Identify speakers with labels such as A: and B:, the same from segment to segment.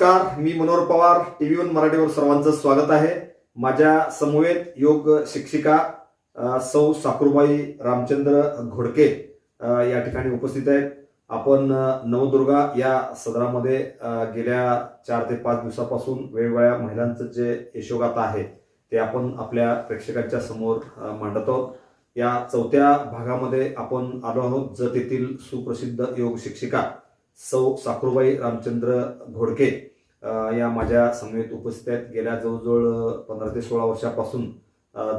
A: नमस्कार मी Manohar Pawar TV one मराठीवर सर्वांचं स्वागत आहे. माझ्या समवेत योग शिक्षिका सौ साकूरबाई रामचंद्र घोडके या ठिकाणी उपस्थित आहेत. आपण नवदुर्गा या सदरामध्ये गेल्या चार ते पाच दिवसापासून वेगवेगळ्या महिलांचं जे यशोगाथा आहे ते आपण आपल्या प्रेक्षकांच्या समोर मांडत आहोत. या चौथ्या भागामध्ये आपण आलो आहोत जत येथील सुप्रसिद्ध योग शिक्षिका सौ साखरूबाई रामचंद्र घोडके. या माझ्या समवेत उपस्थित आहेत गेल्या जवळजवळ पंधरा ते सोळा वर्षापासून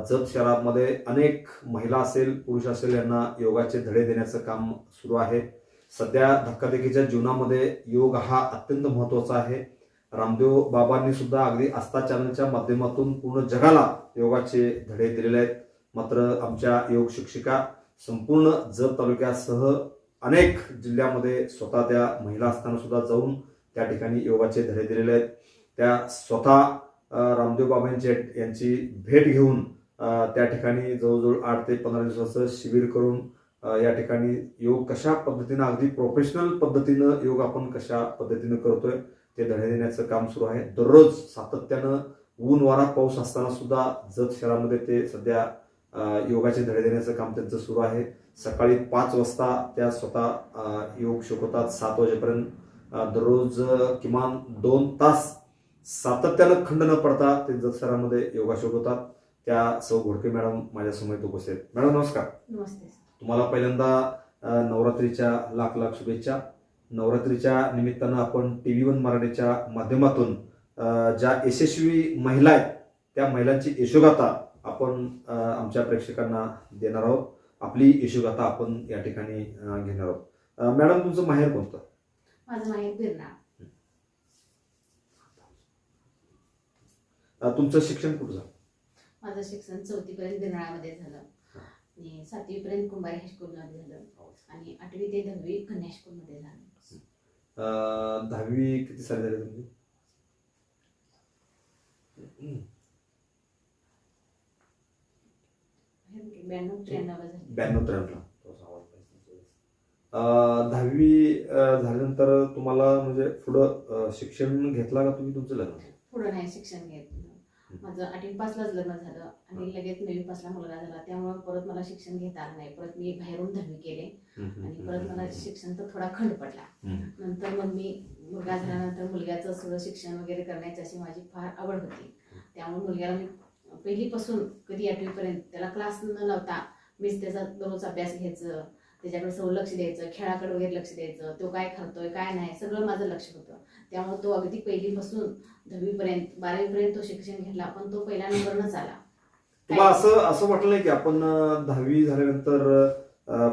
A: जत शहरामध्ये अनेक महिला असेल पुरुष असेल यांना योगाचे धडे देण्याचं काम सुरू आहे. सध्या धक्काधक्कीच्या जीवनामध्ये योग हा अत्यंत महत्त्वाचा आहे. रामदेव बाबांनी सुद्धा अगदी आस्था चॅनलच्या माध्यमातून पूर्ण जगाला योगाचे धडे दिलेले आहेत. मात्र आमच्या योग शिक्षिका संपूर्ण जत तालुक्यासह अनेक जिल्ह्यामध्ये स्वतः त्या महिला असताना सुद्धा जाऊन त्या ठिकाणी योगाचे धडे दिलेले आहेत. त्या स्वतः रामदेव बाबांची यांची भेट घेऊन त्या ठिकाणी जवळजवळ आठ ते पंधरा दिवसाचं शिबिर करून या ठिकाणी योग कशा पद्धतीनं अगदी प्रोफेशनल पद्धतीनं योग आपण कशा पद्धतीनं करतोय ते धडे देण्याचं काम सुरू आहे. दररोज सातत्यानं ऊन वारा पाऊस असताना सुद्धा जत शहरामध्ये ते सध्या योगाचे धडे देण्याचं काम त्यांचं सुरू आहे. सकाळी पाच वाजता त्या स्वतः योग शिकवतात सात वाजेपर्यंत. दररोज किमान दोन तास सातत्यानं खंड न पडता ते जतसरामध्ये योगा शिकवतात त्या सौ घोडके मॅडम माझ्यासमोर उपस्थित. मॅडम नमस्कार. तुम्हाला पहिल्यांदा नवरात्रीच्या लाख लाख शुभेच्छा. नवरात्रीच्या निमित्तानं आपण टी व्ही वन मराठीच्या माध्यमातून ज्या यशस्वी महिला आहेत त्या महिलांची यशोगाथा आपण आमच्या प्रेक्षकांना देणार आहोत. आपली यशोगाथा आपण या ठिकाणी घेणार आहोत. मॅडम तुमचं माहेर कोणतं?
B: माझं माहेर बिरणा
A: अ, तुमचं शिक्षण कुठं झालं?
B: माझं शिक्षण चौथीपर्यंत बिरणाळामध्ये झालं. आणि सातवीपर्यंत कुंभारी झालं. आणि आठवी ते दहावी कन्या हायस्कूलमध्ये झालं.
A: अ, दहावी किती साली झाली तुमची?
B: ब्याण्णव झाली.
A: ब्याण्णव त्र्याण्णव. अं, दहावी झाल्यानंतर तुम्हाला म्हणजे पुढं शिक्षण घेतला का तुम्ही तुमचं लग्न?
B: पुढं नाही शिक्षण घेत माझं आठवी पासलाच लग्न झालं आणि लगेच नववी पासला मुलगा झाला. त्यामुळं परत मला शिक्षण घेता आलं नाही. परत मी बाहेरून दहावी केले आणि परत मला शिक्षण तर थोडा खंड पडला. नंतर मग मी मुलगा झाल्यानंतर मुलग्याचं सगळं शिक्षण वगैरे करण्याची अशी माझी फार आवड होती. त्यामुळे मुलग्याला मी पहिलीपासून कधी आठवीपर्यंत त्याला क्लास न लावता मीच त्याचा दररोज अभ्यास घ्यायचं त्याच्याकडे सगळं लक्ष द्यायचं खेळाकडे वगैरे लक्ष द्यायचं तो काय करतोय काय नाही सगळं माझं लक्ष होतं. त्यामुळे तो अगदी पहिलीपासून दहावीपर्यंत बारावीपर्यंत तो शिक्षण घेतला पण तो पहिल्या नंबरनंच आला.
A: तुम्हाला असं असं वाटलं नाही की आपण दहावी झाल्यानंतर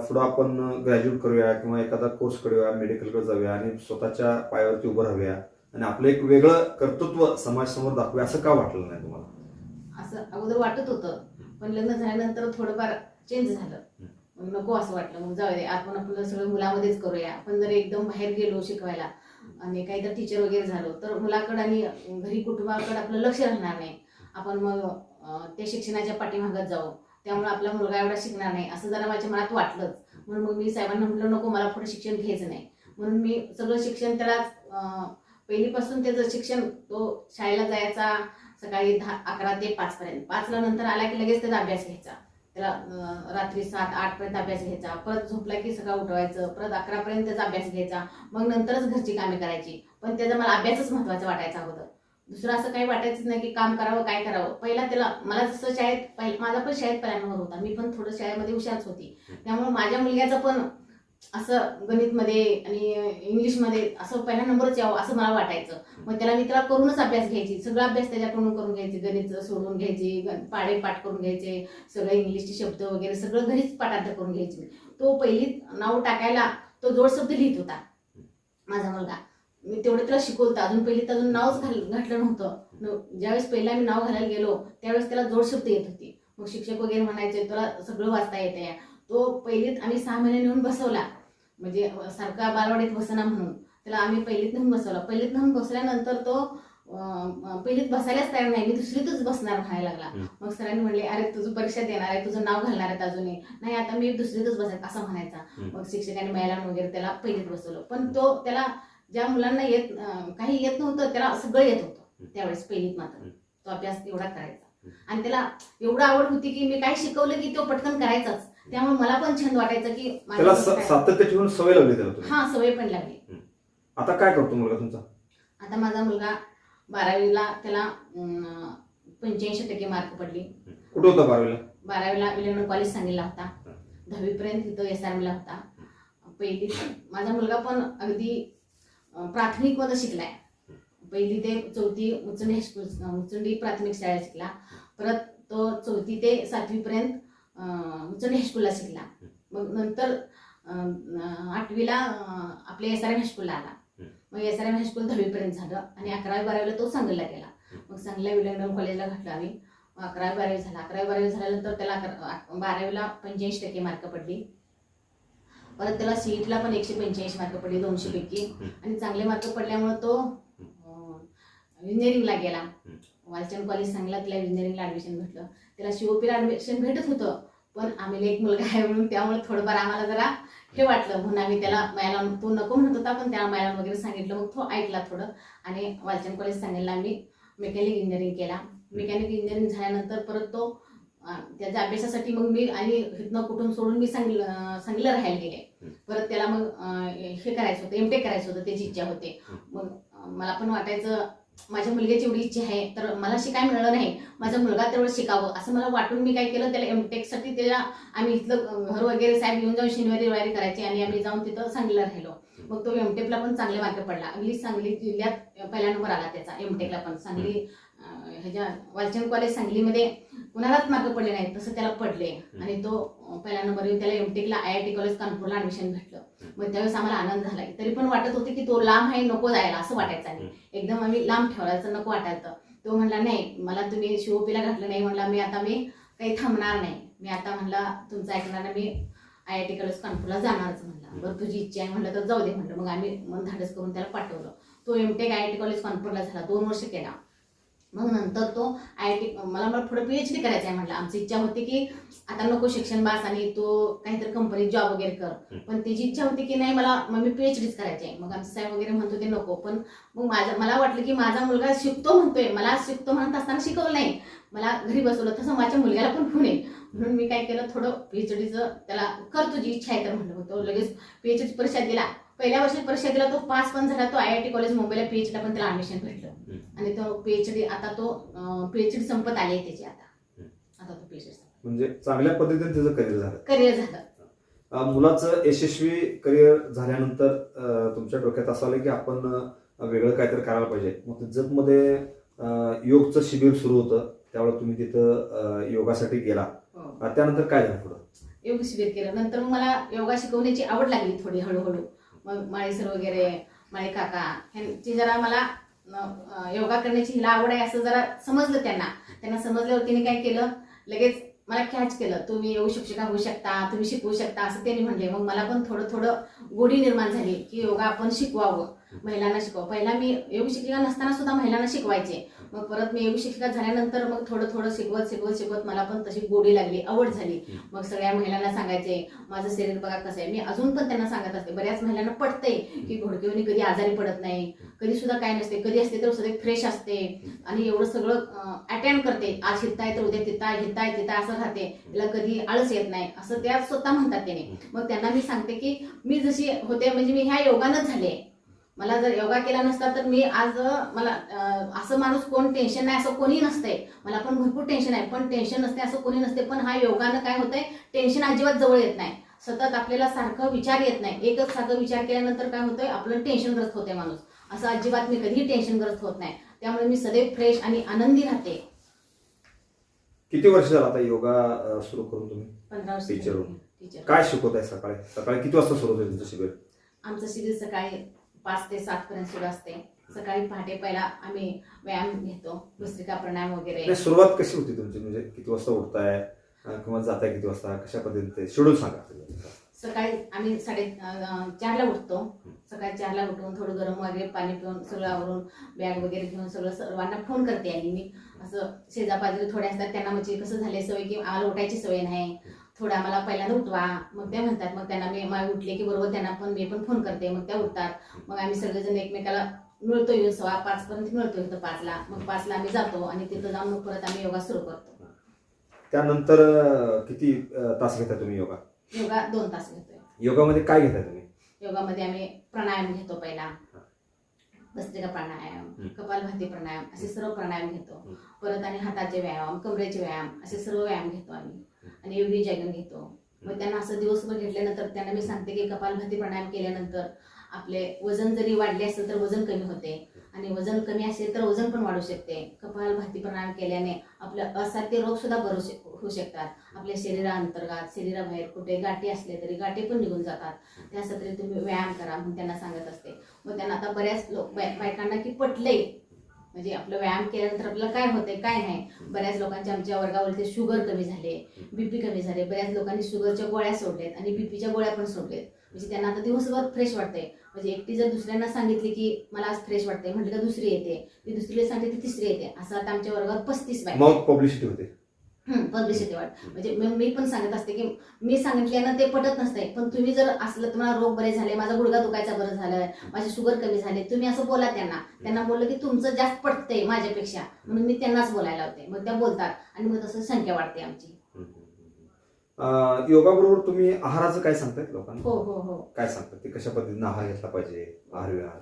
A: पुढं आपण ग्रॅज्युएट करूया किंवा एखादा कोर्स करूया मेडिकलकडे जाऊया आणि स्वतःच्या पायावरती उभं राहूया आणि आपलं एक वेगळं कर्तृत्व समाजासमोर दाखवूया असं का वाटलं नाही तुम्हाला?
B: असं अगोदर वाटत होतं पण लग्न झाल्यानंतर थोडंफार चेंज झालं. मग नको असं वाटलं. मग जाऊ दे आपण आपलं सगळं मुलामध्येच करूया. आपण जर एकदम बाहेर गेलो शिकवायला आणि काहीतरी टीचर वगैरे झालो तर मुलाकडं आणि घरी कुटुंबाकडं आपलं लक्ष राहणार नाही. आपण मग त्या शिक्षणाच्या पाठीमागत जाऊ. त्यामुळे आपला मुलगा एवढा शिकणार नाही असं जरा माझ्या मनात वाटलंच. म्हणून मग मी साहेबांना म्हटलं नको मला पुढे शिक्षण घ्यायचं नाही. म्हणून मी सगळं शिक्षण त्याला पहिलीपासून त्याचं शिक्षण तो शाळेला जायचा सकाळी दहा अकरा ते पाचपर्यंत. पाचला नंतर आला की लगेच त्याचा अभ्यास घ्यायचा. त्याला रात्री सात आठ पर्यंत अभ्यास घ्यायचा. परत झोपला की सकाळ उठवायचं परत अकरा पर्यंत त्याचा अभ्यास घ्यायचा. मग नंतरच घरची कामे करायची. पण त्याचा मला अभ्यासच महत्त्वाचा वाटायचा अगोदर. दुसरं असं काही वाटायचं नाही की काम करावं काय करावं. पहिला त्याला मला जसं शाळेत माझा पण शाळेत पहिल्यांदा होता. मी पण थोडं शाळेमध्ये हुशारच होती. त्यामुळे माझ्या मुलग्याचं पण असं गणितमध्ये आणि इंग्लिशमध्ये असं पहिला नंबरच यावं असं मला वाटायचं. मग त्याला मी त्याला करूनच अभ्यास घ्यायची. सगळा अभ्यास त्याच्याकडून करून घ्यायची. गणित सोडून घ्यायची पाडे पाठ करून घ्यायचे सगळे इंग्लिशचे शब्द वगैरे सगळं घरीच पाठांतर करून घ्यायची. तो पहिली नाव टाकायला तो जोड शब्द लिहित होता माझा मुलगा. मी तेवढं त्याला शिकवलं. अजून पहिलीत अजून नावच घाल घातलं नव्हतं. ज्यावेळेस पहिला मी नाव घालायला गेलो त्यावेळेस त्याला जोड शब्द येत होती. मग शिक्षक वगैरे म्हणायचे तुला सगळं वाचता येते तो पहिलीत आम्ही सहा महिने नेऊन बसवला. म्हणजे सारखा बालवाडीत बसना म्हणून. त्याला आम्ही पहिलीत नेऊन बसवला. पहिलीत नेऊन बसल्यानंतर तो पहिलीत बसायलाच तयार नाही. मी दुसरीतच बसणार म्हणायला लागला. मग सरांनी म्हणले अरे तुझं परीक्षा देणार आहे तुझं नाव घालणार आहे अजूनही. नाही आता मी दुसरीतच बसायचं असं म्हणायचा. मग शिक्षकांनी मॅडम वगैरे त्याला पहिलीत बसवलं. पण तो त्याला ज्या मुलांना येत काही येत नव्हतं त्याला सगळं येत होतं. त्यावेळेस पहिलीत मात्र. तो अभ्यास एवढा करायचा. आणि त्याला एवढं आवड होती की मी काय शिकवलं की तो पटकन करायचाच. त्यामुळे मला पण छंद वाटायचं की माझ्या
A: त्याला
B: मुलाला
A: स-
B: काय-
A: सातत्य ठेवून सवय त्याला तुम्ही?
B: हा सवय पण लागली.
A: आता काय करतो मुलगा तुमचा?
B: आता माझा मुलगा बारावीला त्याला पंच्याऐंशी टक्के मार्क पडली.
A: कुठं होता बारावीला?
B: बारावीला विलियम कॉलेज सांगितला होता दहावीपर्यंत तिथं एस आर ला होता. पहिली माझा मुलगा पण अगदी अं, प्राथमिकमध्ये शिकलाय. पहिली ते चौथी उचंडी हायस्कूल उचंडी प्राथमिक शाळेत शिकला. परत तो चौथी ते सातवीपर्यंत अं, उचंडी हायस्कूलला शिकला. मग नंतर आठवीला आपल्या एस आर एम हायस्कूलला आला. मग एस आर एम हायस्कूल दहावीपर्यंत झालं आणि अकरावी बारावीला तो सांगलीला गेला. मग सांगलीला विलियम कॉलेजला घातलं आम्ही. मग अकरावी बारावी झाला. अकरावी बारावी झाल्यानंतर त्याला अकरा- बारावीला पंच्याऐंशी टक्के मार्क पडली. परत त्याला सीईटला पण एकशे पंच्याऐंशी मार्क पडले दोनशे पैकी. आणि चांगले मार्क पडल्यामुळे तो इंजिनिअरिंगला गेला. वालचंद कॉलेज सांगला त्याला इंजिनिअरिंगला ऍडमिशन भेटलं. त्याला शिवपीला ऍडमिशन भेटत होतं. पण आम्ही एक मुलगा आहे म्हणून त्यामुळे थोडंफार आम्हाला जरा हे वाटलं. म्हणून आम्ही त्याला मॅलॉन तो नको म्हणत होता पण त्याला मॅलॉन वगैरे सांगितलं. मग तो ऐकला थोडं. आणि वालचंद कॉलेज सांगितलं आम्ही. मेकॅनिक इंजिनिअरिंग केला. मेकॅनिक इंजिनिअरिंग झाल्यानंतर परत तो त्याच्या अभ्यासासाठी मग मी आणि इथनं कुठून सोडून मी सांगली अं, सांगलीला राहायला गेले. परत त्याला मग हे करायचं होतं एमटेक करायचं होतं त्याची इच्छा होते. मग मला पण वाटायचं माझ्या मुलग्याची एवढी इच्छा आहे तर मला शिकाय मिळलं नाही. माझा मुलगा तेवढं शिकावं. असं मला वाटून मी काय केलं त्याला एमटेकसाठी त्याला आम्ही इथलं घर वगैरे साहेब घेऊन जाऊन शनिवारी रविवारी करायचे आणि आम्ही जाऊन तिथं सांगलीला राहिलो. मग तो एमटेकला पण चांगले मार्क पडला. अगदी सांगली जिल्ह्यात पहिला नंबर आला त्याचा एमटेकला पण. सांगली ह्याच्या वालचंद कॉलेज सांगलीमध्ये कुणालाच मार्क पडले नाहीत तसं त्याला पडले. आणि तो पहिला नंबर येऊन त्याला एमटेकला आय आय टी कॉलेज कानपूरला ऍडमिशन भेटलं. मग त्यावेळेस आम्हाला आनंद झाला. तरी पण वाटत होते की तो लांब आहे नको जायला असं वाटायचं आणि एकदम आम्ही लांब ठेवायचं नको वाटायचं. तो म्हणला नाही मला तुम्ही शिवपीला घातलं नाही. म्हणला मी आता मी काही थांबणार नाही. मी आता म्हणला तुमचं ऐकणार नाही मी आय आय टी कॉलेज कानपूरला जाणारच. म्हणला बरं तुझी इच्छा आहे. म्हणलं तर जाऊ दे. म्हणलं मग आम्ही मन धाडस करून त्याला पाठवलं. तो MTech I I T college कानपूरला झाला दोन वर्ष केला. मग नंतर तो आय आय टी मला मला पुढे पी एच डी करायचं आहे म्हटलं. आमची इच्छा होती की आता नको शिक्षण बास आणि तो काहीतरी कंपनीत जॉब वगैरे कर. पण त्याची इच्छा होती की नाही मला मग मी पी एच डीच करायची आहे मग आमचे साहेब वगैरे म्हणत होते नको. पण मग माझा मला वाटलं की माझा मुलगा शिकतो म्हणतोय. मला शिकतो म्हणत असताना शिकवलं नाही. मला घरी बसवलं तसं माझ्या मुलग्याला पण पुणे म्हणून मी काय केलं थोडं पीएचडीचं त्याला कर तुझी इच्छा आहे तर म्हणलं. तो लगेच पीएचडी परीक्षा दिला. पहिल्या वर्षी परीक्षा दिला तो पास पण झाला तो आय आय टी कॉलेज मुंबईला पीएचडीला पण त्याला ऍडमिशन भेटलं. आणि तो पीएचडी आता तो पीएचडी संपत आली आहे त्याची आता. आता तो पीएचडी
A: म्हणजे चांगल्या पद्धतीने त्याचं करिअर झालं.
B: करिअर झालं.
A: मुलाचं यशस्वी करिअर झाल्यानंतर तुमच्या डोक्यात असं आलं की आपण वेगळं काहीतरी करायला पाहिजे. मग जतमध्ये अं, योगचं शिबिर सुरू होतं. त्यावेळेला तुम्ही तिथं योगासाठी गेला.
B: हो.
A: त्यानंतर काय झालं पुढं?
B: योग शिबिर केलं. नंतर मला योगा शिकवण्याची आवड लागली थोडी हळूहळू. मग माळेसर वगैरे माळे काका ह्यांची जरा मला योगा करण्याची हिला आवड आहे असं जरा समजलं त्यांना. त्यांना समजल्यावर तिने काय केलं लगेच मला कॅच केलं तुम्ही योग शिक्षिका होऊ शकता तुम्ही शिकवू शकता असं त्यांनी म्हणले मग मला पण थोडं थोडं गोडी निर्माण झाली की योगा आपण शिकवावं महिलांना शिकवा पहिला मी योग शिक्षिका नसताना सुद्धा महिलांना शिकवायचे. मग परत मी योग शिक्षिका झाल्यानंतर मग थोडं थोडं शिकवत शिकवत शिकवत मला पण तशी गोडी लागली आवड झाली. मग सगळ्या महिलांना सांगायचे माझं शरीर बघा कसं आहे. मी अजून पण त्यांना सांगत असते. बऱ्याच महिलांना पटतंय की घोडकेवणी कधी आजारी पडत नाही कधी सुद्धा काय नसते कधी असते तर सगळे फ्रेश असते आणि एवढं सगळं अटेंड करते. आज हिताय तर उद्या तिथं हिताय तिथं असं राहते. तिला कधी आळस येत नाही. असं त्या स्वतः म्हणतात त्याने. मग त्यांना मी सांगते की मी जशी होते म्हणजे मी ह्या योगानंच झाले. मला जर योगा केला नसता तर मी आज मला असं माणूस कोण टेन्शन नाही असं कोणी नसतंय. मला पण भरपूर टेन्शन आहे पण टेन्शन नसते असं कोणी नसते पण हा योगानं काय होतंय टेन्शन अजिबात जवळ येत नाही. सतत आपल्याला सारखं विचार येत नाही. एकच सारखं विचार केल्यानंतर काय होतंय आपलं टेन्शनग्रस्त होते माणूस. असं अजिबात मी कधीही टेन्शनग्रस्त होत नाही. त्यामुळे मी सदैव फ्रेश आणि आनंदी राहते.
A: किती वर्ष झालं आता योगा सुरू करून तुम्ही?
B: पंधरा वर्ष
A: Teacher.
B: टीचर
A: काय शिकवताय सकाळी? सकाळी किती वाजता सुरू होतं तुमचं शिबिर?
B: आमचं शिबिर सकाळी पाच ते सात पर्यंत सुरू असते. सकाळी पहाटे पहिला आम्ही व्यायाम घेतो. भस्त्रिका प्राणायाम वगैरे.
A: सुरुवात कशी होती तुमची? म्हणजे किती वाजता उठताय? किंवा जाताय किती वाजता? कशा पद्धतीने? शेड्यूल सांगा
B: सकाळी आम्ही साडे चारला उठतो. सकाळी चारला उठून थोडं गरम वगैरे पाणी पिऊन सगळं आवरून बॅग वगैरे घेऊन सगळं सर्वांना फोन करते आणि मी असं शेजापाजरी थोडे असतात त्यांना म्हणजे कसं झाले सवय की आम्हाला उठायची सवय नाही. थोडं आम्हाला पहिल्यांदा उठवा. मग ते म्हणतात मग त्यांना मी मा- उठले की बरोबर त्यांना पण मी पण फोन करते. मग त्या उठतात. मग आम्ही सगळेजण एकमेकाला मिळतो येऊन सव्वा पाच पर्यंत मिळतो इथं पाचला. मग पाचला आम्ही जातो आणि तिथं जाऊन मग परत आम्ही योगा सुरू करतो.
A: त्यानंतर किती तास घेता तुम्ही योगा?
B: योगा दोन तास घेतोय.
A: योगामध्ये काय घेताय तुम्ही?
B: योगामध्ये आम्ही प्राणायाम घेतो पहिला. भस्त्रिका प्राणायाम. कपालभाती प्राणायाम असे सर्व प्राणायाम घेतो. परत आणि हाताचे व्यायाम कमरेचे व्यायाम असे सर्व व्यायाम घेतो आम्ही. आणि योगी जगन घेतो. मग त्यांना असं दिवसभर घेतल्यानंतर त्यांना मी सांगते की कपालभाती प्राणायाम केल्यानंतर आपले वजन जरी वाढले असेल तर वजन कमी होते. आणि वजन कमी असेल तर वजन पण वाढू शकते. कपालभाती प्राणायाम केल्याने आपलं असाध्य रोग सुद्धा बरू शक होऊ शकतात. आपल्या शरीराअंतर्गत शरीराबाहेर कुठे गाठी असले तरी गाठी पण निघून जातात. त्यासाठी तुम्ही व्यायाम करा म्हणून त्यांना सांगत असते. मग त्यांना आता बऱ्याच लोक बाय- बायकांना की पटलंय. म्हणजे आपलं व्यायाम केल्यानंतर आपल्याला काय होतंय काय नाही. बऱ्याच लोकांच्या आमच्या वर्गावरती शुगर कमी झाले बीपी कमी झाले बऱ्याच लोकांनी शुगरच्या गोळ्या सोडलेत आणि बीपीच्या गोळ्या पण सोडलेत म्हणजे त्यांना आता दिवसभर फ्रेश वाटतंय. म्हणजे एकटी जर दुसऱ्यांना सांगितली की मला आज फ्रेश वाटतंय म्हटलं का दुसरी येते? ती दुसरीला सांगते ती तिसरी येते. असं आता आमच्या वर्गात पस्तीस
A: पब्लिसिटी होते.
B: पब्लिसिटी वाट म्हणजे मी पण सांगत असते की मी सांगितल्यानं ते पटत नसते पण तुम्ही जर असलं तुम्हाला रोग बरे झाले माझा गुडघा दुखायचा बरं झालं माझी शुगर कमी झाली तुम्ही असं बोला त्यांना. त्यांना बोललं की तुमचं जास्त पटतंय माझ्यापेक्षा. म्हणून मी त्यांनाच बोलायला होते मग त्या बोलतात आणि मग तसं संख्या वाढते आमची.
A: योगा बरोबर तुम्ही आहाराचं काय सांगतायत लोकांना?
B: हो हो हो.
A: काय सांगतात? ते कशा पद्धतीने आहार घेतला पाहिजे? आहार विहार?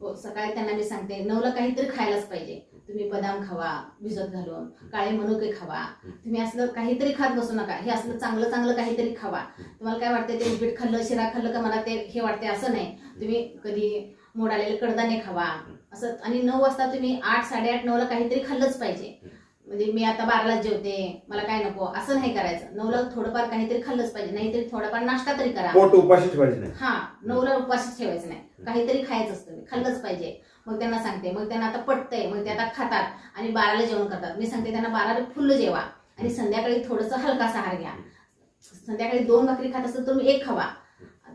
B: हो सकाळी त्यांना मी सांगते नऊला काहीतरी खायलाच पाहिजे. तुम्ही बदाम खावा भिजत घालून. काळे मनुके खावा. तुम्ही असलं काहीतरी खात बसू नका. हे असलं चांगलं चांगलं काहीतरी खावा. तुम्हाला काय वाटतं ते उपीट खाल्लं शिरा खाल्लं का मला ते हे वाटते असं नाही. तुम्ही कधी मोड आलेले कडधान्य खावा. असं आणि नऊ वाजता तुम्ही आठ साडेआठ नऊला काहीतरी खाल्लंच पाहिजे. म्हणजे मी आता बारालाच जेवते मला काय नको असं नाही करायचं. नऊला थोडंफार काहीतरी खाल्लंच पाहिजे. नाहीतरी थोडाफार नाश्ता तरी करा.
A: पोट उपाशी ठेवायचे नाही.
B: हा नऊला उपवासच ठेवायचं नाही. काहीतरी खायचं असतं. खाल्लंच पाहिजे. मग त्यांना सांगते. मग त्यांना आता पटतंय. मग ते आता खातात आणि बाराला जेवण करतात. मी सांगते त्यांना बाराला फुल्ल जेवा आणि संध्याकाळी थोडंसं हलकासा आहार घ्या. संध्याकाळी दोन भाकरी खात असेल तर तुम्ही एक खावा.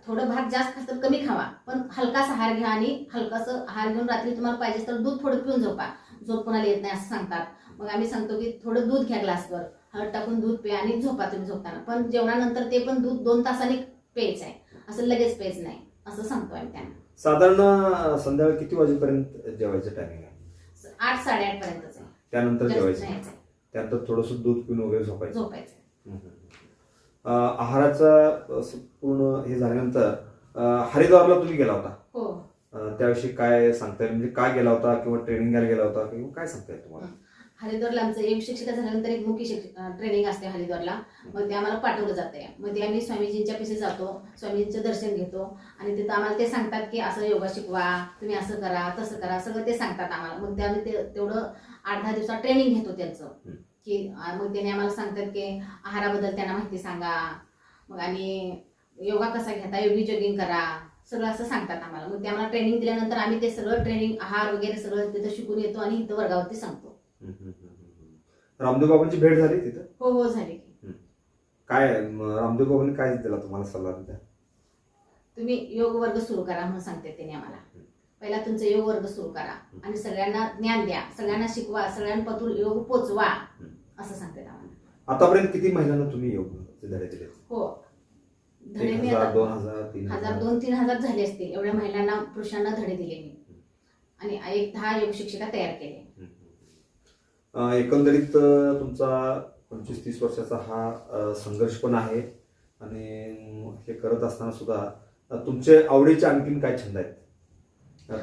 B: थोडं भात जास्त खात तर कमी खावा. पण हलकासा आहार घ्या आणि हलकासं आहार घेऊन रात्री तुम्हाला पाहिजे तर दूध थोडं पिऊन झोपा. झोप कोणाला येत नाही असं सांगतात. मग आम्ही सांगतो की थोडं दूध घ्या ग्लासवर. हळद टाकून दूध प्या आणि झोपा तुम्ही झोपताना. पण जेवणानंतर ते पण दूध दोन तासांनी प्यायचं आहे असं लगेच प्यायचं नाही. असं सांगतो आम्ही त्यांना.
A: साधारण संध्याकाळी किती वाजेपर्यंत जेवायचं टायमिंग आहे?
B: आठ साडेआठ पर्यंतच आहे.
A: त्यानंतर
B: जास्त
A: जेवायचं.
B: नाही.
A: त्यानंतर थोडंसं दूध पिऊन वगैरे झोपायचं.
B: झोपायचं.
A: हम्म. अं, आहाराचा असं पूर्ण हे झाल्यानंतर अं, हरिद्वारला तुम्ही गेला होता?
B: हो.
A: अं, त्याविषयी काय सांगता येईल म्हणजे काय गेला होता? किंवा ट्रेनिंग घ्यायला गेला होता? किंवा काय सांगता येईल तुम्हाला
B: हरिद्वारला आमचं एक शिक्षिका झाल्यानंतर एक मुख्य शिक्षक ट्रेनिंग असते हरिद्वारला. मग ते आम्हाला पाठवलं जाते मग ते आम्ही स्वामीजींच्या पिसे जातो. स्वामीजींचं दर्शन घेतो. आणि तिथं आम्हाला ते सांगतात की असं योगा शिकवा तुम्ही असं करा तसं करा सगळं ते सांगतात आम्हाला. मग ते आम्ही ते तेवढं आठ दहा दिवसात ट्रेनिंग घेतो त्यांचं. की मग त्याने आम्हाला सांगतात की आहाराबद्दल त्यांना माहिती सांगा. मग आणि योगा कसा घेता योगी जॉगिंग करा सगळं असं सांगतात आम्हाला. मग ते आम्हाला ट्रेनिंग दिल्यानंतर आम्ही ते सगळं ट्रेनिंग आहार वगैरे सगळं तिथं शिकून येतो आणि इथं वर्गावरती सांगतो.
A: रामदेव बाबांची भेट झाली तिथं?
B: हो हो झाले
A: काय रामदेव बाबांनी काय दिला तुम्हाला सल्ला दिला?
B: तुम्ही योग वर्ग सुरू करा म्हणून सांगते त्यांनी आम्हाला. पहिला तुमचा योग वर्ग सुरू करा आणि सगळ्यांना ज्ञान द्या. सगळ्यांना शिकवा सगळ्यांपातून योग पोचवा असं सांगते आम्हाला.
A: आतापर्यंत किती महिलांना तुम्ही योग धडे दिले?
B: हो. धडे मी
A: हजार दोन हजार तीन
B: हजार
A: हजार.
B: दोन तीन हजार झाले असतील. एवढ्या महिलांना पुरुषांना धडे दिले मी. आणि एक दहा योग शिक्षिका तयार केले.
A: एकंदरीत तुमचा पंचवीस तीस वर्षाचा हा संघर्ष पण आहे. आणि हे करत असताना सुद्धा तुमचे आवडीचे आणखीन काय छंद आहेत?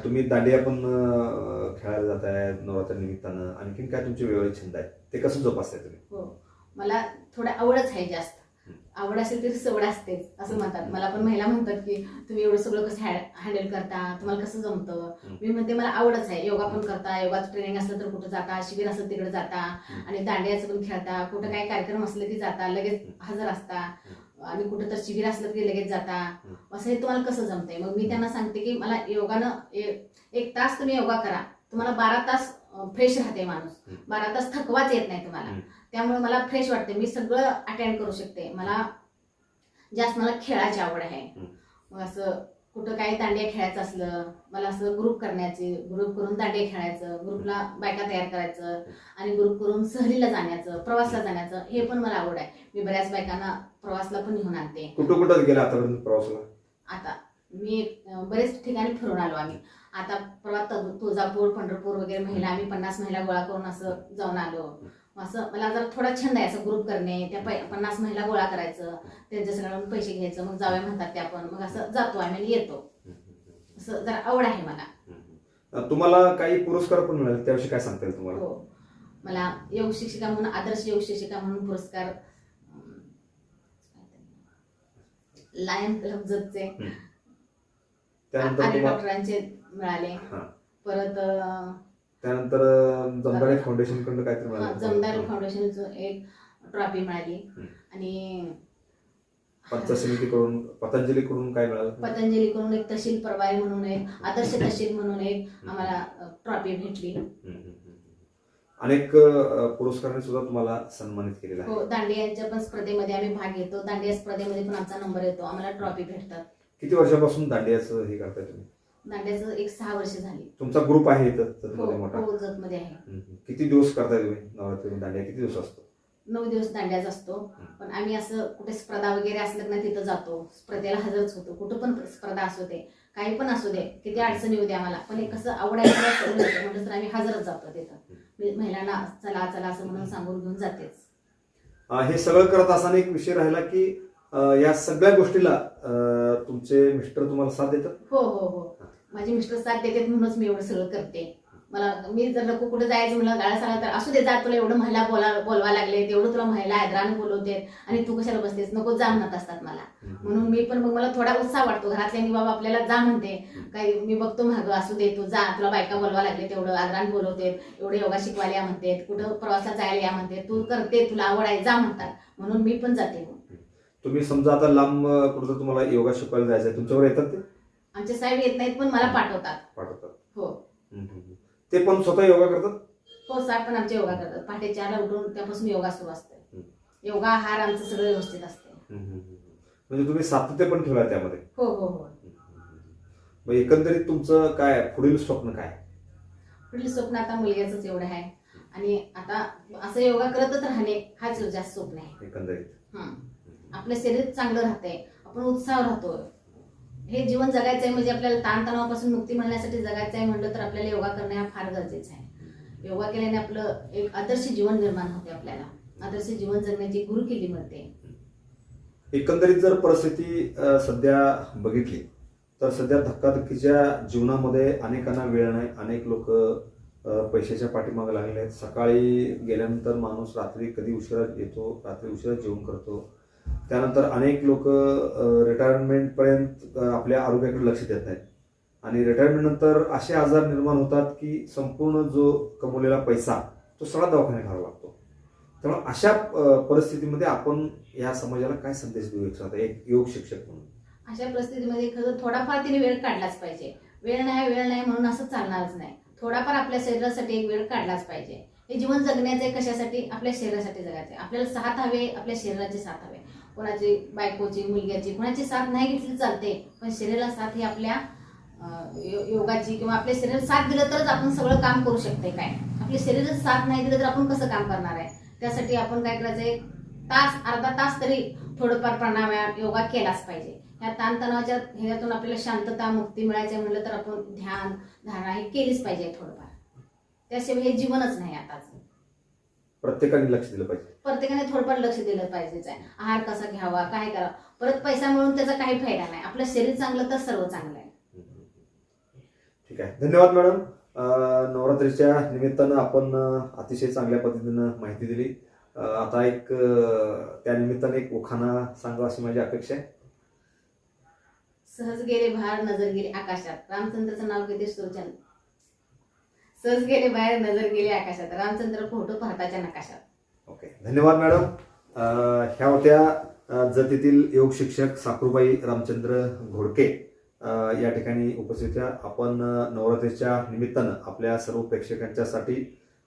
A: तुम्ही दांडिया पण खेळायला जात आहे नवरात्र निमित्तानं. आणखीन काय तुमचे वेगळे छंद आहेत? ते कसं जोपासताय तुम्ही?
B: हो. मला थोडं आवडच आहे जास्त. आवड असेल तरी सवड असते असं म्हणतात. मला पण महिला म्हणतात की तुम्ही एवढं सगळं कसं हँडल करता? तुम्हाला कसं जमतं? मी म्हणते मला आवडच आहे. योगा पण करता योगाचं ट्रेनिंग असलं तर कुठं जाता? शिबिर असलं तिकडे जाता? आणि दांडियाचं पण खेळता? कुठं काय कार्यक्रम असले की जाता? लगेच हजर असता? आणि कुठं तर शिबिर असलं की लगेच जाता? असं हे तुम्हाला कसं जमतंय? मग मी त्यांना सांगते की मला योगानं एक तास तुम्ही योगा करा. तुम्हाला बारा तास फ्रेश राहते माणूस. बारा तास थकवाच येत नाही तुम्हाला. त्यामुळे मला फ्रेश वाटते मी सगळं अटेंड करू शकते. मला जास्त मला खेळाची आवड आहे. मग असं कुठं काही दांडिया खेळायचं असलं मला असं ग्रुप करण्याचे ग्रुप करून दांडिया खेळायचं ग्रुपला बायका तयार करायचं आणि ग्रुप करून सहलीला जाण्याचं प्रवासला जाण्याचं हे पण मला आवड आहे. मी बऱ्याच बायकांना प्रवासला पण घेऊन आणते.
A: कुठं कुठं गेला आतापर्यंत प्रवासाला?
B: आता मी बरेच ठिकाणी फिरून आलो आम्ही. आता परवा तु- तुळजापूर पंढरपूर वगैरे महिला आम्ही पन्नास महिला गोळा करून असं जाऊन आलो. असं मला जरा थोडा छंद आहे असं ग्रुप करणे त्या पै- पन्नास महिला गोळा करायचं त्यांच्या सगळ्यांना पैसे घ्यायचं मग जाऊया म्हणतात ते आपण मग असं जातो आम्ही येतो. असं जरा आवड आहे मला.
A: तुम्हाला काही पुरस्कार पण मिळाले त्याविषयी काय सांगता येईल तुम्हाला?
B: हो. मला योग शिक्षिका म्हणून आदर्श योग शिक्षिका म्हणून पुरस्कार लायन क्लब
A: त्यानंतर तुम्हाला
B: डॉक्टरांचे मिळाले.
A: हा.
B: परत अं,
A: त्यानंतर जमदाडे फाउंडेशनकडून काहीतरी मिळालं.
B: जमदार फाउंडेशनचं एक ट्रॉफी मिळाली. आणि
A: पंचायत समितीकडून पतंजलीकडून काय मिळालं?
B: पतंजलीकडून एक तहसील प्रभारी म्हणून एक आदर्श तहसील म्हणून एक आम्हाला ट्रॉफी भेटली.
A: अनेक पुरस्कारांनी सुद्धा तुम्हाला सन्मानित केलेला आहे.
B: हो दांडियांच्या पण स्पर्धेमध्ये आम्ही भाग घेतो. दांडिया स्पर्धेमध्ये पण आमचा नंबर येतो. आम्हाला ट्रॉफी भेटतात.
A: किती वर्षापासून दांडियाचं हे करताय तुम्ही?
B: दांड्याचं एक सहा वर्ष झाली.
A: तुमचा ग्रुप आहे
B: हो
A: जतमध्ये मोठा?
B: हो जतमध्ये आहे.
A: हम्म. किती दिवस करताय तुम्ही नवरात्री दांडिया किती दिवस असतो?
B: नऊ दिवस दांड्याच असतो. पण आम्ही असं कुठे स्पर्धा वगैरे असलं ना तिथं जातो. स्पर्धेला हजरच होतो. कुठं पण स्पर्धा असू दे काही पण असू दे किती अडचणी येऊ दे आम्हाला. पण एक कसं आवड आहे मला सवय होते. म्हटलं तर आम्ही हजरच जातो तिथं. मी महिलांना चला चला असं म्हणून सांगून घेऊन जातेच.
A: अं, हे सगळं करत असताना एक विषय राहिला की अं, या सगळ्या गोष्टीला अं, तुमचे मिस्टर तुम्हाला साथ देतात?
B: हो हो. हो. माझे मिस्टर साथ देतात म्हणूनच मी एवढं सगळं करते. मला मी जर नको कुठं जायचं म्हणलं गाळा सांगा तर असू दे जा तुला एवढं महिला बोला बोलवा लागले तेवढं तुला महिला हैदरान बोलवते आणि तू कशाला बसतेस? नको जा म्हणत असतात मला. म्हणून मी पण मग मला थोडा उत्साह वाटतो घरातल्यांनी बाबा आपल्याला जा म्हणते. काही मी बघतो मागं असू दे तू जा तुला बायका बोलवा लागले तेवढं आदरान बोलवते एवढे योगा शिकवायला या म्हणते कुठं प्रवासाला जायला या म्हणते तू करते तुला आवड आहे जा म्हणतात. म्हणून मी पण जाते.
A: तुम्ही समजा आता लांब कुठं तुम्हाला योगा शिकवायला जायचं तुमच्यावर येतात ते?
B: आमचे साहेब येत नाहीत पण मला पाठवतात.
A: पाठवतात.
B: हो.
A: हम्म, हम्म. ते पण स्वतः योगा करतात?
B: हो साहेब पण आमचे योगा करतात. पहाटे चारला उठून त्यापासून योगा सुरू असते
A: हम्म.
B: योगा आहार आमचं सगळं व्यवस्थित असते
A: हम्म, हम्म, हम्म. म्हणजे तुम्ही सातत्य पण ठेवला त्यामध्ये?
B: हो हो हो.
A: मग एकंदरीत तुमचं काय पुढील स्वप्न काय?
B: पुढील स्वप्न आता मुलग्याच एवढं आहे. आणि आता असं योगा करतच राहणे हाच जास्त स्वप्न आहे.
A: एकंदरीत.
B: हं. आपलं शरीर चांगलं राहतंय. आपण उत्साह राहतो हे जीवन जगायचं आहे म्हणजे आपल्याला ताणतणावापासून मुक्ती मिळण्यासाठी जगायचं आहे म्हटलं तर आपल्याला योगा करणं हा फार गरजेचं आहे. योगा केल्याने आपलं एक आदर्श जीवन निर्माण होते आपल्याला. आदर्श जीवन जगण्याची गुरुकिल्ली मिळते.
A: एकंदरीत जर परिस्थिती सध्या बघितली तर सध्या धक्काधक्कीच्या जीवनामध्ये अनेकांना वेळ नाही. अनेक लोक पैशाच्या पाठीमागे लागले आहेत. सकाळी गेल्यानंतर माणूस रात्री कधी उशिरा येतो रात्री उशिरा जेवण करतो. त्यानंतर अनेक लोक रिटायरमेंटपर्यंत आपल्या आरोग्याकडे लक्ष देत नाहीत आणि रिटायरमेंट नंतर असे आजार निर्माण होतात की संपूर्ण जो कमवलेला पैसा तो सगळा दवाखान्यात घालावा लागतो. त्यामुळे अशा परिस्थितीमध्ये आपण या समाजाला काय संदेश देऊ इच्छित? एक योग शिक्षक म्हणून.
B: अशा परिस्थितीमध्ये खरं थोडाफार तिने वेळ काढलाच पाहिजे. वेळ नाही वेळ नाही म्हणून असं चालणारच नाही. थोडाफार आपल्या शरीरासाठी एक वेळ काढलाच पाहिजे. हे जीवन जगण्याचं आहे कशासाठी? आपल्या शरीरासाठी जगायचं आहे. आपल्याला साथ हवे आपल्या शरीराचे साथ हवे. कोणाची बायकोची मुलग्याची कोणाची साथ नाही घेतली चालते पण शरीराला साथ ही आपल्या योगाची किंवा आपल्या शरीर साथ दिलं तरच आपण सगळं काम करू शकते काय? आपले शरीरच साथ नाही दिलं तर आपण कसं काम करणार आहे? त्यासाठी आपण काय करायचं तास अर्धा तास तरी थोडंफार प्राणायाम योगा केलाच पाहिजे. ह्या ताणतणावाच्या ह्याच्यातून आपल्याला शांतता मुक्ती मिळायची म्हटलं तर आपण ध्यान धारणा हे केलीच पाहिजे थोडंफार. त्याशिवाय हे जीवनच नाही आताच.
A: प्रत्येकाने लक्ष दिलं पाहिजे.
B: प्रत्येकाने थोडंफार लक्ष दिलं पाहिजेच आहे. आहार कसा घ्यावा काय करावा? परत पैसा मिळून त्याचा काही फायदा नाही. आपलं शरीर चांगलं तर सर्व चांगलं आहे.
A: ठीक आहे. धन्यवाद मॅडम. अ, नवरात्रीच्या निमित्तानं आपण अ, अतिशय चांगल्या पद्धतीनं माहिती दिली. अ, आता एक अ, त्या निमित्ताने एक उखाणा सांगा अशी माझी अपेक्षा आहे.
B: सहज गेले बाहेर नजर गेली आकाशात. रामचंद्रचं नाव घेते सुरचंद सहज गेले बाहेर नजर गेली आकाशात. रामचंद्र फोटो भारताच्या नकाशात.
A: ओके. धन्यवाद मॅडम. ह्या होत्या जतीतील योग शिक्षक साकुरबाई रामचंद्र घोडके. या ठिकाणी उपस्थित होत्या. आपण नवरात्रीच्या निमित्तानं आपल्या सर्व प्रेक्षकांच्यासाठी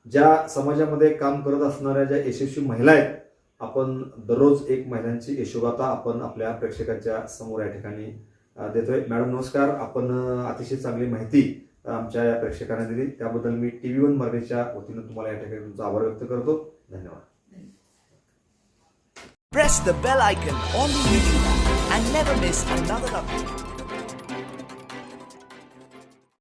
A: ज्या समाजामध्ये काम करत असणाऱ्या ज्या यशस्वी महिला आहेत आपण दररोज एक महिलांची यशोगाथा आपण आपल्या प्रेक्षकांच्या समोर या ठिकाणी देतोय. मॅडम नमस्कार. आपण अतिशय चांगली माहिती आमच्या या प्रेक्षकांना दिली. त्याबद्दल मी टी व्ही वन मराठीच्या वतीनं तुम्हाला या ठिकाणी तुमचा आभार व्यक्त करतो. धन्यवाद.
C: Press the bell icon on the YouTube and never miss another update.